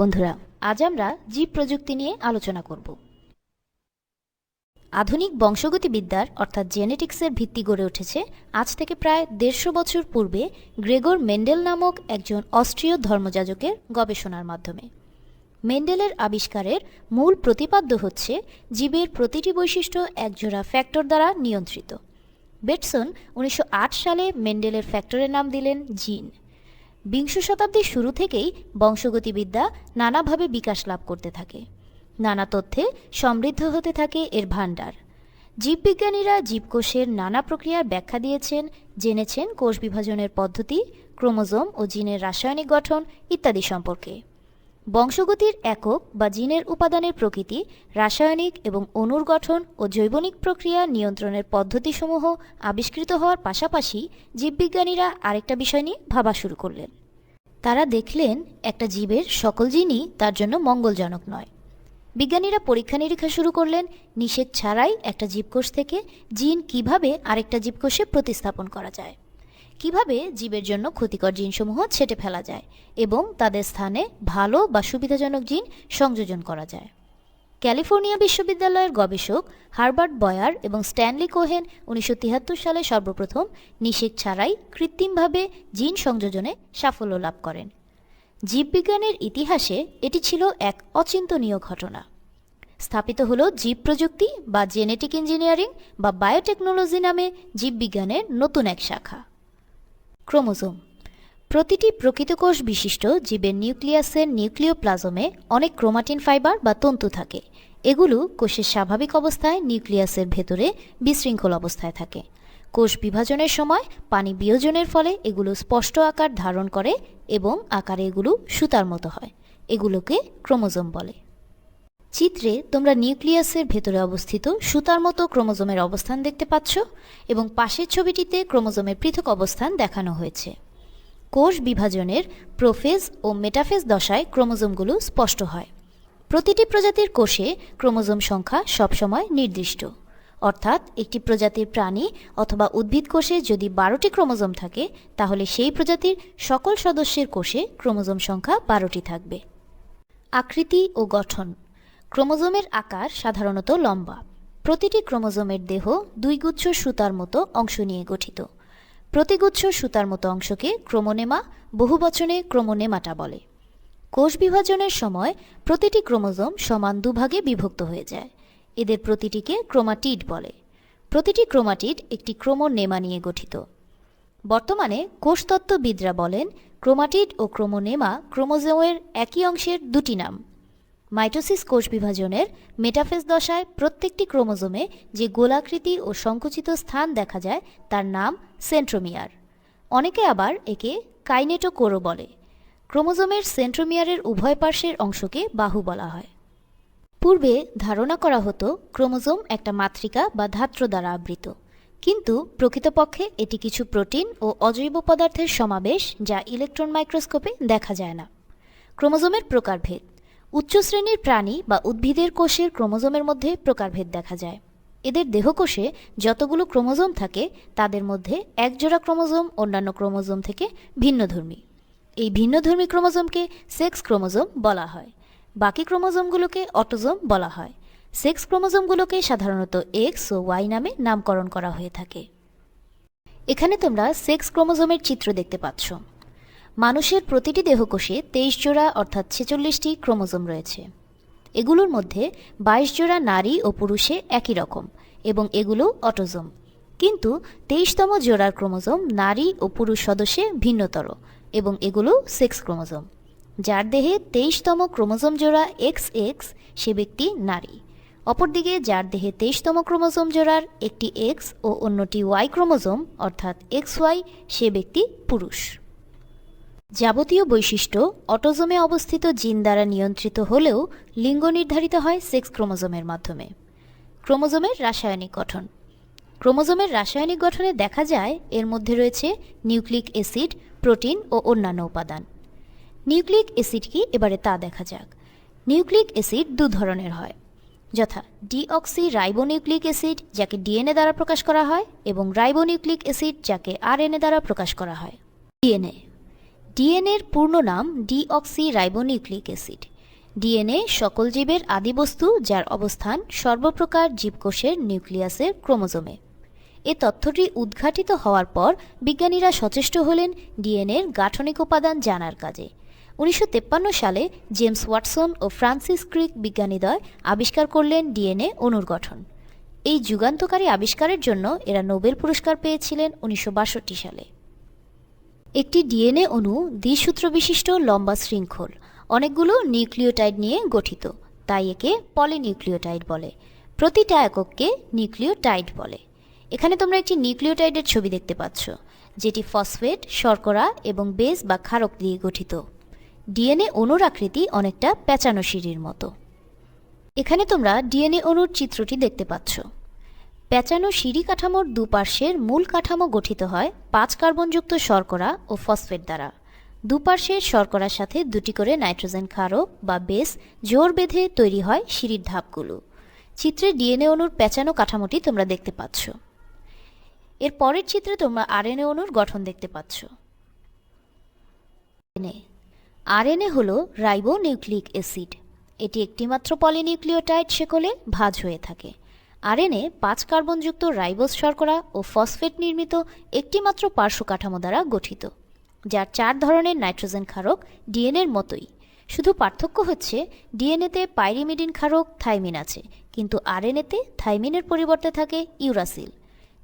বন্ধুরা, আজ আমরা জীব প্রযুক্তি নিয়ে আলোচনা করব। আধুনিক বংশগতিবিদ্যার অর্থাৎ জেনেটিক্সের ভিত্তি গড়ে উঠেছে আজ থেকে প্রায় দেড়শো বছর পূর্বে গ্রেগর মেন্ডেল নামক একজন অস্ট্রীয় ধর্মযাজকের গবেষণার মাধ্যমে। মেন্ডেলের আবিষ্কারের মূল প্রতিপাদ্য হচ্ছে জীবের প্রতিটি বৈশিষ্ট্য একজোড়া ফ্যাক্টর দ্বারা নিয়ন্ত্রিত। বেটসন উনিশশো আট সালে মেন্ডেলের ফ্যাক্টরের নাম দিলেন জিন। বিংশ শতাব্দীর শুরু থেকেই বংশগতিবিদ্যা নানাভাবে বিকাশ লাভ করতে থাকে। নানা তথ্যে সমৃদ্ধ হতে থাকে এর ভাণ্ডার। জীববিজ্ঞানীরা জীবকোষের নানা প্রক্রিয়ার ব্যাখ্যা দিয়েছেন, জেনেছেন কোষ বিভাজনের পদ্ধতি, ক্রোমোজোম ও জিনের রাসায়নিক গঠন ইত্যাদি সম্পর্কে। বংশগতির একক বা জিনের উপাদানের প্রকৃতি, রাসায়নিক এবং অণুর গঠন ও জৈবনিক প্রক্রিয়া নিয়ন্ত্রণের পদ্ধতিসমূহ আবিষ্কৃত হওয়ার পাশাপাশি জীববিজ্ঞানীরা আরেকটা বিষয় নিয়ে ভাবা শুরু করলেন। তারা দেখলেন, একটা জীবের সকল জিনই তার জন্য মঙ্গলজনক নয়। বিজ্ঞানীরা পরীক্ষা নিরীক্ষা শুরু করলেন, নিষেধ ছাড়াই একটা জীবকোষ থেকে জিন কীভাবে আরেকটা জীবকোষে প্রতিস্থাপন করা যায়। কীভাবে জীবের জন্য ক্ষতিকর জিনসমূহ ছেটে ফেলা যায় এবং তাদের স্থানে ভালো বা সুবিধাজনক জিন সংযোজন করা যায়। ক্যালিফোর্নিয়া বিশ্ববিদ্যালয়ের গবেষক হারবার্ট বয়ার এবং স্ট্যানলি কোহেন উনিশশো তিয়াত্তর সালে সর্বপ্রথম নিষেক ছাড়াই কৃত্রিমভাবে জিন সংযোজনে সাফল্য লাভ করেন। জীববিজ্ঞানের ইতিহাসে এটি ছিল এক অচিন্তনীয় ঘটনা। স্থাপিত হল জীব প্রযুক্তি বা জেনেটিক ইঞ্জিনিয়ারিং বা বায়োটেকনোলজি নামে জীববিজ্ঞানের নতুন এক শাখা। ক্রোমোজোম। প্রতিটি প্রকৃত কোষ বিশিষ্ট জীবের নিউক্লিয়াসের নিউক্লিওপ্লাজমে অনেক ক্রোমাটিন ফাইবার বা তন্তু থাকে। এগুলো কোষের স্বাভাবিক অবস্থায় নিউক্লিয়াসের ভেতরে বিশৃঙ্খল অবস্থায় থাকে। কোষ বিভাজনের সময় পানি বিয়োজনের ফলে এগুলো স্পষ্ট আকার ধারণ করে এবং আকারে এগুলো সুতার মতো হয়। এগুলোকে ক্রোমোজোম বলে। চিত্রে তোমরা নিউক্লিয়াসের ভেতরে অবস্থিত সুতার মতো ক্রোমোজোমের অবস্থান দেখতে পাচ্ছ এবং পাশের ছবিটিতে ক্রোমোজোমের পৃথক অবস্থান দেখানো হয়েছে। কোষ বিভাজনের প্রোফেজ ও মেটাফেজ দশায় ক্রোমোজোমগুলো স্পষ্ট হয়। প্রতিটি প্রজাতির কোষে ক্রোমোজোম সংখ্যা সবসময় নির্দিষ্ট। অর্থাৎ একটি প্রজাতির প্রাণী অথবা উদ্ভিদ কোষে যদি বারোটি ক্রোমোজোম থাকে, তাহলে সেই প্রজাতির সকল সদস্যের কোষে ক্রোমোজোম সংখ্যা বারোটি থাকবে। আকৃতি ও গঠন ক্রোমোজোমের আকার সাধারণত লম্বা। প্রতিটি ক্রোমোজোমের দেহ দুই গুচ্ছ সুতার মতো অংশ নিয়ে গঠিত। প্রতিগুচ্ছ সুতার মতো অংশকে ক্রোমোনেমা, বহুবচনে ক্রোমোনেমাটা বলে। কোষ বিভাজনের সময় প্রতিটি ক্রোমোজোম সমান দুভাগে বিভক্ত হয়ে যায়। এদের প্রতিটিকে ক্রোমাটিড বলে। প্রতিটি ক্রোমাটিড একটি ক্রোমোনেমা নিয়ে গঠিত। বর্তমানে কোষতত্ত্ববিদরা বলেন, ক্রোমাটিড ও ক্রোমোনেমা ক্রোমোজোমের একই অংশের দুটি নাম। মাইটোসিস কোষ বিভাজনের মেটাফেজ দশায় প্রত্যেকটি ক্রোমোজোমে যে গোলাকৃতি ও সংকুচিত স্থান দেখা যায়, তার নাম সেন্ট্রোমিয়ার। অনেকে আবার একে কাইনেটোকোরো বলে। ক্রোমোজোমের সেন্ট্রোমিয়ারের উভয় পার্শ্বের অংশকে বাহু বলা হয়। পূর্বে ধারণা করা হতো ক্রোমোজোম একটা মাতৃকা বা ধাত্র দ্বারা আবৃত। কিন্তু প্রকৃতপক্ষে এটি কিছু প্রোটিন ও অজৈব পদার্থের সমাবেশ যা ইলেকট্রন মাইক্রোস্কোপে দেখা যায় না। ক্রোমোজোমের প্রকারভেদ। উচ্চ শ্রেণির প্রাণী বা উদ্ভিদের কোষের ক্রোমোজোমের মধ্যে প্রকারভেদ দেখা যায়। এদের দেহকোষে যতগুলো ক্রোমোজোম থাকে, তাদের মধ্যে একজোড়া ক্রোমোজোম অন্যান্য ক্রোমোজোম থেকে ভিন্নধর্মী। এই ভিন্নধর্মী ক্রোমোজোমকে সেক্স ক্রোমোজোম বলা হয়। বাকি ক্রোমোজোমগুলোকে অটোজোম বলা হয়। সেক্স ক্রোমোজোমগুলোকে সাধারণত এক্স ও ওয়াই নামে নামকরণ করা হয়ে থাকে। এখানে তোমরা সেক্স ক্রোমোজোমের চিত্র দেখতে পাচ্ছ। মানুষের প্রতিটি দেহকোষে তেইশ জোড়া অর্থাৎ ছেচল্লিশটি ক্রোমোজোম রয়েছে। এগুলোর মধ্যে বাইশ জোড়া নারী ও পুরুষে একই রকম এবং এগুলো অটোজোম। কিন্তু তেইশতম জোড়ার ক্রোমোজোম নারী ও পুরুষ সদস্যে ভিন্নতর এবং এগুলো সেক্স ক্রোমোজোম। যার দেহে তেইশতম ক্রোমোজোম জোড়া এক্স এক্স সে ব্যক্তি নারী। অপরদিকে যার দেহে তেইশতম ক্রোমোজোম জোড়ার একটি এক্স ও অন্যটি ওয়াই ক্রোমোজোম অর্থাৎ এক্স ওয়াই সে ব্যক্তি পুরুষ। যাবতীয় বৈশিষ্ট্য অটোজোমে অবস্থিত জিন দ্বারা নিয়ন্ত্রিত হলেও লিঙ্গ নির্ধারিত হয় সেক্স ক্রোমোজোমের মাধ্যমে। ক্রোমোজোমের রাসায়নিক গঠন। ক্রোমোজোমের রাসায়নিক গঠনে দেখা যায় এর মধ্যে রয়েছে নিউক্লিক অ্যাসিড, প্রোটিন ও অন্যান্য উপাদান। নিউক্লিক অ্যাসিড কি? এবারে তা দেখা যাক। নিউক্লিক অ্যাসিড দু ধরনের হয়। যথা ডিঅক্সি রাইবোনিউক্লিক অ্যাসিড, যাকে ডিএনএ দ্বারা প্রকাশ করা হয়, এবং রাইবোনিউক্লিক অ্যাসিড, যাকে আরএনএ দ্বারা প্রকাশ করা হয়। ডিএনএ। ডিএনএর পূর্ণ নাম ডিঅক্সি রাইবোনিউক্লিক অ্যাসিড। ডিএনএ সকল জীবের আদিবস্তু যার অবস্থান সর্বপ্রকার জীবকোষের নিউক্লিয়াসের ক্রোমোজোমে। এ তথ্যটি উদ্ঘাটিত হওয়ার পর বিজ্ঞানীরা সচেষ্ট হলেন ডিএনএর গাঠনিক উপাদান জানার কাজে। উনিশশো সালে জেমস ওয়াটসন ও ফ্রান্সিস ক্রিক বিজ্ঞানীদ্বয় আবিষ্কার করলেন ডিএনএ অণুর গঠন। এই যুগান্তকারী আবিষ্কারের জন্য এরা নোবেল পুরস্কার পেয়েছিলেন উনিশশো বাষট্টি সালে। একটি ডিএনএ অণু দ্বিসূত্র বিশিষ্ট লম্বা শৃঙ্খল, অনেকগুলো নিউক্লিওটাইড নিয়ে গঠিত, তাই একে পলিনিউক্লিওটাইড বলে। প্রতিটা একককে নিউক্লিওটাইড বলে। এখানে তোমরা একটি নিউক্লিওটাইডের ছবি দেখতে পাচ্ছ, যেটি ফসফেট, শর্করা এবং বেস বা ক্ষারক দিয়ে গঠিত। ডিএনএ অণুর আকৃতি অনেকটা প্যাঁচানো সিঁড়ির মতো। এখানে তোমরা ডিএনএ অণুর চিত্রটি দেখতে পাচ্ছ। প্যাঁচানো সিঁড়ি কাঠামোর দুপার্শ্বের মূল কাঠামো গঠিত হয় পাঁচ কার্বনযুক্ত শর্করা ও ফসফেট দ্বারা। দুপার্শ্বের শর্করার সাথে দুটি করে নাইট্রোজেন ক্ষারক বা বেস জোর বেঁধে তৈরি হয় সিঁড়ির ধাপগুলো। চিত্রে ডিএনএ অণুর প্যাঁচানো কাঠামোটি তোমরা দেখতে পাচ্ছ। এর পরের চিত্রে তোমরা আরএনএ অণুর গঠন দেখতে পাচ্ছ। আরএনএ হল রাইবোনিউক্লিক অ্যাসিড। এটি একটিমাত্র পলিনিউক্লিওটাইড শেকলে ভাঁজ হয়ে থাকে। আরএনএ পাঁচ কার্বনযুক্ত রাইবোস শর্করা ও ফসফেট নির্মিত একটিমাত্র পার্শ্ব কাঠামো দ্বারা গঠিত, যার চার ধরনের নাইট্রোজেন ক্ষারক ডিএনএর মতোই। শুধু পার্থক্য হচ্ছে ডিএনএতে পাইরিমিডিন ক্ষারক থাইমিন আছে, কিন্তু আরএনএতে থাইমিনের পরিবর্তে থাকে ইউরাসিল।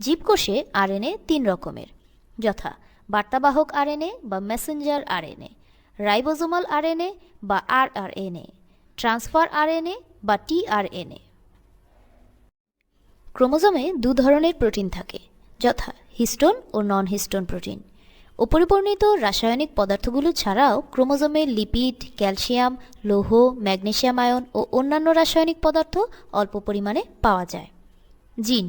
জীবকোষে আরএনএ তিন রকমের, যথা বার্তাবাহক আরএনএ বা মেসেঞ্জার আরএনএ, রাইবোজোমাল আরএনএ বা আরআরএনএ, ট্রান্সফার আরএনএ বা টিআরএনএ। ক্রোমোজোমে দু ধরনের প্রোটিন থাকে, যথা হিস্টোন ও নন হিস্টোন প্রোটিন। উপরিবর্ণিত রাসায়নিক পদার্থগুলো ছাড়াও ক্রোমোজোমে লিপিড, ক্যালসিয়াম, লৌহ ম্যাগনেশিয়াম আয়ন ও অন্যান্য রাসায়নিক পদার্থ অল্প পরিমাণে পাওয়া যায়। জিন,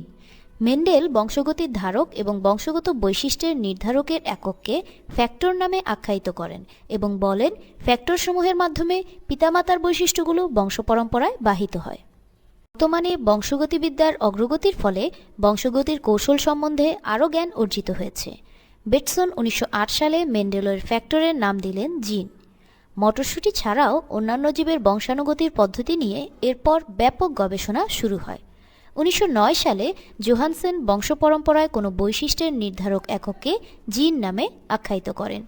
মেন্ডেল বংশগতির ধারক এবং বংশগত বৈশিষ্ট্যের নির্ধারকের একককে ফ্যাক্টর নামে আখ্যায়িত করেন এবং বলেন ফ্যাক্টরসমূহের মাধ্যমে পিতামাতার বৈশিষ্ট্যগুলো বংশপরম্পরায় বাহিত হয়। বর্তমানে বংশগতিবিদ্যার অগ্রগতির ফলে বংশগতির কৌশল সম্বন্ধে আরও জ্ঞান অর্জিত হয়েছে। বেটসন উনিশশো আট সালে মেন্ডেলের ফ্যাক্টরের নাম দিলেন জিন। মটরশুঁটি ছাড়াও অন্যান্য জীবের বংশানুগতির পদ্ধতি নিয়ে এরপর ব্যাপক গবেষণা শুরু হয়। উনিশশো নয় সালে জোহানসেন বংশপরম্পরায় কোনো বৈশিষ্ট্যের নির্ধারক একককে জিন নামে আখ্যায়িত করেন।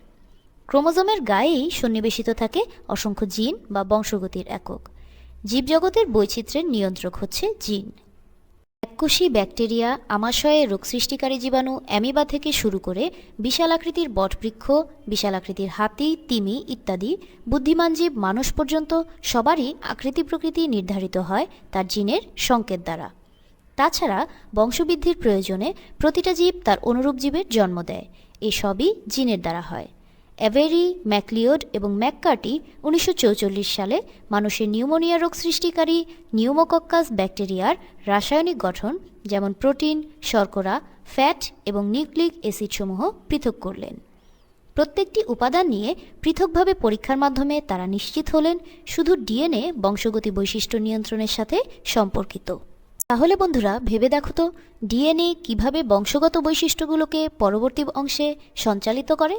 ক্রোমোজোমের গায়েই সন্নিবেশিত থাকে অসংখ্য জিন বা বংশগতির একক। জীবজগতের বৈচিত্র্যের নিয়ন্ত্রক হচ্ছে জিন। এককোষী ব্যাকটেরিয়া আমাশয়ে রোগ সৃষ্টিকারী জীবাণু, অ্যামিবা থেকে শুরু করে বিশাল আকৃতির বটবৃক্ষ বিশাল আকৃতির হাতি, তিমি ইত্যাদি বুদ্ধিমান জীব মানুষ পর্যন্ত সবারই আকৃতি প্রকৃতি নির্ধারিত হয় তার জিনের সংকেত দ্বারা। তাছাড়া বংশবৃদ্ধির প্রয়োজনে প্রতিটা জীব তার অনুরূপ জীবের জন্ম দেয়। এসবই জিনের দ্বারা হয়। অ্যাভেরি, ম্যাকলিওড এবং ম্যাককার্টি উনিশশো সালে মানুষের নিউমোনিয়া রোগ সৃষ্টিকারী নিউমোকক্কাস ব্যাকটেরিয়ার রাসায়নিক গঠন, যেমন প্রোটিন, শর্করা, ফ্যাট এবং নিউক্লিক অ্যাসিডসমূহ পৃথক করলেন। প্রত্যেকটি উপাদান নিয়ে পৃথকভাবে পরীক্ষার মাধ্যমে তারা নিশ্চিত হলেন শুধু ডিএনএ বংশগতি বৈশিষ্ট্য নিয়ন্ত্রণের সাথে সম্পর্কিত। তাহলে বন্ধুরা, ভেবে দেখো তো, ডিএনএ কীভাবে বংশগত বৈশিষ্ট্যগুলোকে পরবর্তী অংশে সঞ্চালিত করে?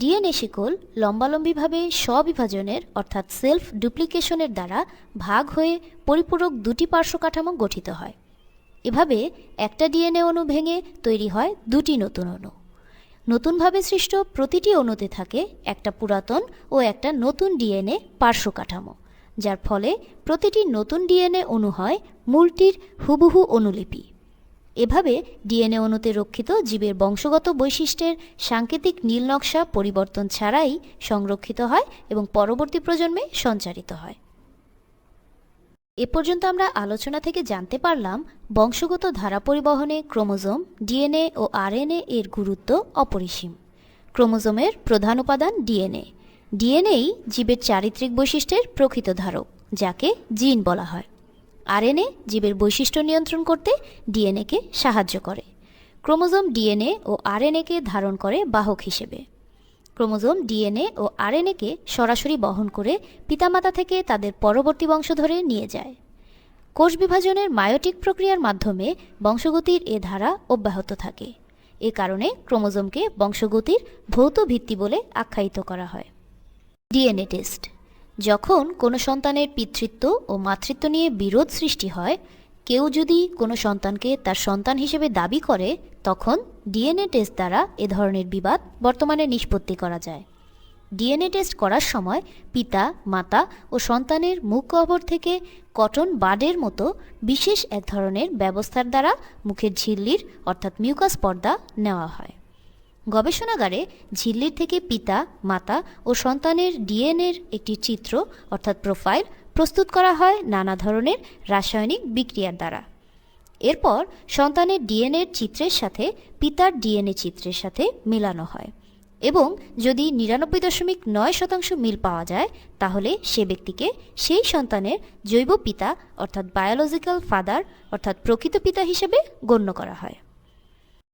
ডিএনএ শিকল লম্বালম্বিভাবে স্ববিভাজনের, অর্থাৎ সেলফ ডুপ্লিকেশনের দ্বারা ভাগ হয়ে পরিপূরক দুটি পার্শ্ব কাঠামো গঠিত হয়। এভাবে একটা ডিএনএ অণু ভেঙে তৈরি হয় দুটি নতুন অণু। নতুনভাবে সৃষ্ট প্রতিটি অণুতে থাকে একটা পুরাতন ও একটা নতুন ডিএনএ পার্শ্ব কাঠামো, যার ফলে প্রতিটি নতুন ডিএনএ অণু হয় মূলটির হুবহু অনুলিপি। এভাবে ডিএনএ অণুতে রক্ষিত জীবের বংশগত বৈশিষ্ট্যের সাংকেতিক নীল নকশা পরিবর্তন ছাড়াই সংরক্ষিত হয় এবং পরবর্তী প্রজন্মে সঞ্চারিত হয়। এ পর্যন্ত আমরা আলোচনা থেকে জানতে পারলাম, বংশগত ধারা পরিবহনে ক্রোমোজোম, ডিএনএ ও আরএনএ এর গুরুত্ব অপরিসীম। ক্রোমোজোমের প্রধান উপাদান ডিএনএ। ডিএনএই জীবের চারিত্রিক বৈশিষ্ট্যের প্রকৃত ধারক, যাকে জিন বলা হয়। আরএনএ জীবের বৈশিষ্ট্য নিয়ন্ত্রণ করতে ডিএনএকে সাহায্য করে। ক্রোমোজোম ডিএনএ ও আরএনএকে ধারণ করে বাহক হিসেবে। ক্রোমোজোম ডিএনএ ও আরএনএকে সরাসরি বহন করে পিতামাতা থেকে তাদের পরবর্তী বংশধরে নিয়ে যায়। কোষ বিভাজনের মায়োটিক প্রক্রিয়ার মাধ্যমে বংশগতির এ ধারা অব্যাহত থাকে। এ কারণে ক্রোমোজোমকে বংশগতির ভৌত ভিত্তি বলে আখ্যায়িত করা হয়। DNA test. যখন কোনো সন্তানের পিতৃত্ব ও মাতৃত্ব নিয়ে বিরোধ সৃষ্টি হয়, কেউ যদি কোনো সন্তানকে তার সন্তান হিসেবে দাবি করে, তখন ডিএনএ টেস্ট দ্বারা এ ধরনের বিবাদ বর্তমানে নিষ্পত্তি করা যায়। ডিএনএ টেস্ট করার সময় পিতা, মাতা ও সন্তানের মুখ কবর থেকে কটন বাডের মতো বিশেষ এক ধরনের ব্যবস্থার দ্বারা মুখের ঝিল্লির, অর্থাৎ মিউকাস পর্দা নেওয়া হয়। গবেষণাগারে ঝিল্লির থেকে পিতা, মাতা ও সন্তানের ডিএনএর একটি চিত্র, অর্থাৎ প্রোফাইল, প্রস্তুত করা হয় নানা ধরনের রাসায়নিক বিক্রিয়ার দ্বারা। এরপর সন্তানের ডিএনএর চিত্রের সাথে পিতার ডিএনএ চিত্রের সাথে মেলানো হয় এবং যদি নিরানব্বই দশমিক নয় শতাংশ মিল পাওয়া যায়, তাহলে সে ব্যক্তিকে সেই সন্তানের জৈব পিতা, অর্থাৎ বায়োলজিক্যাল ফাদার অর্থাৎ প্রকৃত পিতা হিসেবে গণ্য করা হয়।